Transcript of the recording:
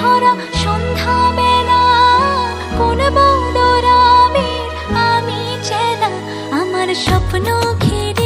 ভরা সন্ধ্যা বেলা। কোন বদরামের আমি চেনা আমার স্বপ্ন ঘিরে